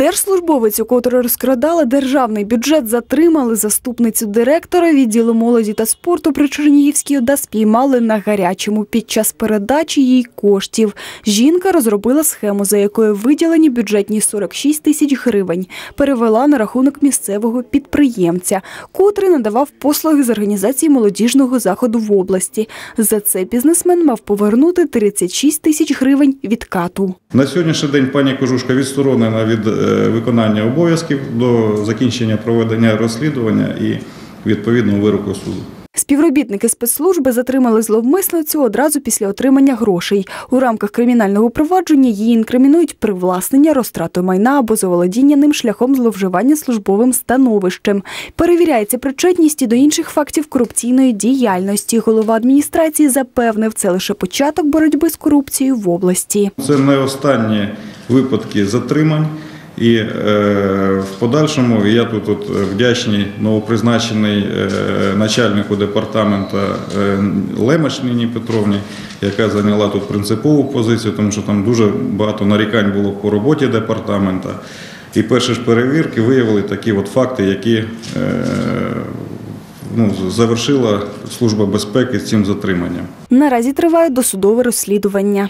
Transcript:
Держслужбовицю, котру розкрадала державний бюджет, затримали заступницю директора відділу молоді та спорту при Чернігівській ОДА спіймали на гарячому під час передачі їй коштів. Жінка розробила схему, за якою виділені бюджетні 46 тисяч гривень, перевела на рахунок місцевого підприємця, котрий надавав послуги з організації молодіжного заходу в області. За це бізнесмен мав повернути 36 тисяч гривень відкату. На сьогоднішній день пані Кожушка відсторонена від е, виконання обов'язків до закінчення проведення розслідування і відповідного вироку суду. Співробітники спецслужби затримали зловмисницю одразу після отримання грошей. У рамках кримінального провадження її інкримінують привласнення, розтрату майна або заволодіння ним шляхом зловживання службовим становищем. Перевіряється причетність і до інших фактів корупційної діяльності. Голова адміністрації запевнив, це лише початок боротьби з корупцією в області. Це не останні випадки затримань. І е, в подальшому я тут от вдячний новопризначений е, начальнику департаменту е, Лемеш Ніні Петровні, яка зайняла тут принципову позицію, тому що там дуже багато нарікань було по роботі департамента. І перші ж перевірки виявили такі от факти, які е, ну, завершила Служба безпеки з цим затриманням. Наразі триває досудове розслідування.